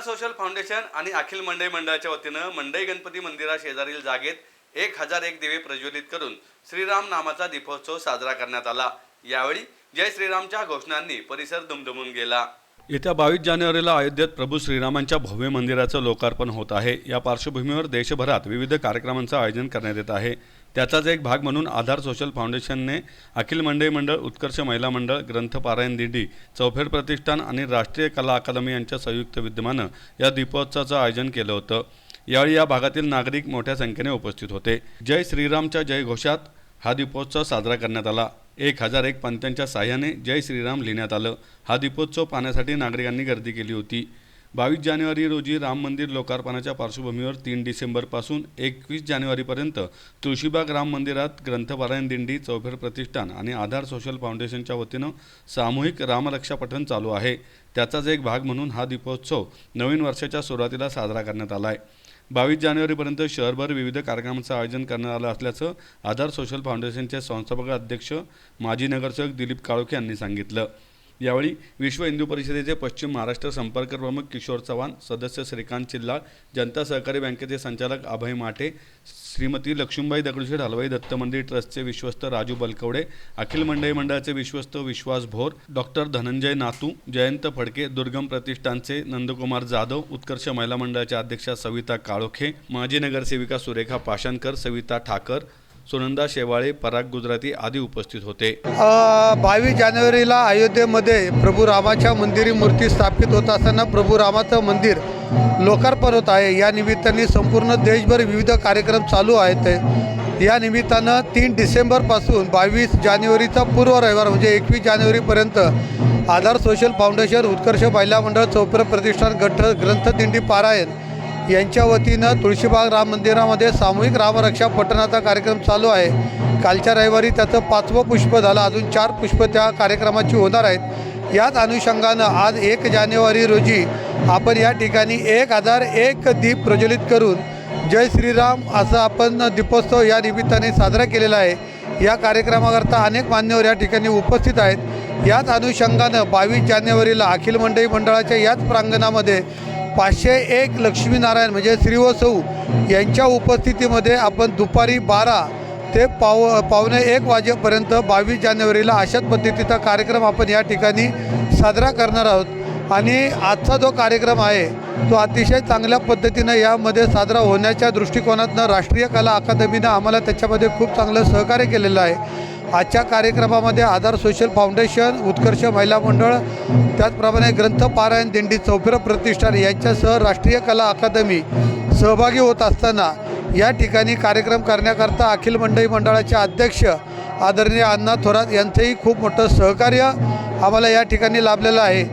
आधार social foundation आणि अखिल मंडई मंडळाच्या वतीनं मंडई गणपती मंदिरा शेजारील जागेत एक हजार एक दिवे प्रज्वलित करून श्रीराम नामाचा दीपोत्सव साजरा करण्यात आला. यावेळी जय श्रीरामच्या घोषणांनी परिसर दुमदुमून गेला. येत्या बावीस जानेवारीला अयोध्येत प्रभू श्रीरामांच्या भव्य मंदिराचं लोकार्पण होत आहे. या पार्श्वभूमीवर देशभरात विविध कार्यक्रमांचं आयोजन करण्यात येत आहे. त्याचाच एक भाग म्हणून आधार सोशल फाउंडेशनने अखिल मंडई मंडळ उत्कर्ष महिला मंडळ ग्रंथ पारायण दिंडी चौफेर प्रतिष्ठान आणि राष्ट्रीय कला अकादमी यांच्या संयुक्त विद्यमानं या दीपोत्सवाचं आयोजन केलं होतं. यावेळी या भागातील नागरिक मोठ्या संख्येने उपस्थित होते. जय श्रीरामच्या जय घोषात हा दीपोत्सव साजरा करण्यात आला. एक हजार एक पंत्यांच्या साह्याने जय श्रीराम लिहिण्यात आलं. हा दीपोत्सव पाहण्यासाठी नागरिकांनी गर्दी केली होती. बावीस जानेवारी रोजी राम मंदिर लोकार्पणाच्या पार्श्वभूमीवर तीन डिसेंबरपासून एकवीस जानेवारीपर्यंत तुळशीबाग राम मंदिरात ग्रंथपारायण दिंडी चौफेर प्रतिष्ठान आणि आधार सोशल फाउंडेशनच्या वतीनं सामूहिक रामरक्षा पठण चालू आहे. त्याचाच एक भाग म्हणून हा दीपोत्सव नवीन वर्षाच्या सुरुवातीला साजरा करण्यात आला आहे बावीस जानेवारीपर्यंत शहरभर विविध कार्यक्रमांचं आयोजन करण्यात आलं असल्याचं आधार सोशल फाउंडेशनचे संस्थापक अध्यक्ष माजी नगरसेवक दिलीप काळोखे यांनी सांगितलं. यावेळी विश्व हिंदू परिषदेचे पश्चिम महाराष्ट्र संपर्क प्रमुख किशोर चव्हाण सदस्य श्रीकांत चिल्लाळ जनता सहकारी बँकेचे संचालक अभय माटे श्रीमती लक्ष्मीबाई दगडूशेठ हलवाई दत्त मंदिर ट्रस्टचे विश्वस्त राजू बलकवडे अखिल मंडई मंडळाचे विश्वस्त विश्वास भोर डॉक्टर धनंजय नातू जयंत फडके दुर्गम प्रतिष्ठानचे नंदकुमार जाधव उत्कर्ष महिला मंडळाच्या अध्यक्षा सविता काळोखे माजी नगरसेविका सुरेखा पाषाणकर सविता ठाकर सुनंदा शेवाळे पराग गुजराती आदी उपस्थित होते. बावीस जानेवारीला अयोध्येमध्ये प्रभू रामाच्या मंदिरी मूर्ती स्थापित होत असताना प्रभू रामाचं मंदिर लोकार्पण होत आहे. या निमित्ताने संपूर्ण देशभर विविध कार्यक्रम चालू आहेत. या निमित्तानं तीन डिसेंबरपासून बावीस जानेवारीचा पूर्व रविवार म्हणजे एकवीस जानेवारीपर्यंत आधार सोशल फाउंडेशन उत्कर्ष महिला मंडळ चौपर प्रतिष्ठान गठ ग्रंथदिंडी पारायण यांच्या वतीनं तुळशीबाग राम मंदिरामध्ये सामूहिक रामरक्षा पठणाचा कार्यक्रम चालू आहे. कालच्या रविवारी त्याचं पाचवं पुष्प झालं. अजून चार पुष्प त्या कार्यक्रमाची होणार आहेत. याच अनुषंगानं आज एक जानेवारी रोजी आपण या ठिकाणी एक हजार एक दीप प्रज्वलित करून जय श्रीराम असं आपण दीपोत्सव या निमित्ताने साजरा केलेला आहे. या कार्यक्रमाकरता अनेक मान्यवर या ठिकाणी उपस्थित आहेत. याच अनुषंगानं बावीस जानेवारीला अखिल मंडई मंडळाच्या याच प्रांगणामध्ये पाचशे एक लक्ष्मीनारायण म्हणजे श्री व सौ यांच्या उपस्थितीमध्ये आपण दुपारी बारा ते पाव पावणे एक वाजेपर्यंत बावीस जानेवारीला अशाच पद्धतीचा कार्यक्रम आपण या ठिकाणी साजरा करणार आहोत. आणि आजचा जो कार्यक्रम आहे तो अतिशय चांगल्या पद्धतीनं यामध्ये साजरा होण्याच्या दृष्टिकोनातनं राष्ट्रीय कला अकादमीनं आम्हाला त्याच्यामध्ये खूप चांगलं सहकार्य केलेलं आहे. आजच्या कार्यक्रमामध्ये आधार सोशल फाउंडेशन उत्कर्ष महिला मंडळ त्याचप्रमाणे ग्रंथपारायण दिंडी चौफेर प्रतिष्ठान यांच्यासह राष्ट्रीय कला अकादमी सहभागी होत असताना या ठिकाणी कार्यक्रम करण्याकरता अखिल मंडई मंडळाचे अध्यक्ष आदरणीय अण्णा थोरात यांचंही खूप मोठं सहकार्य आम्हाला या ठिकाणी लाभलेलं आहे.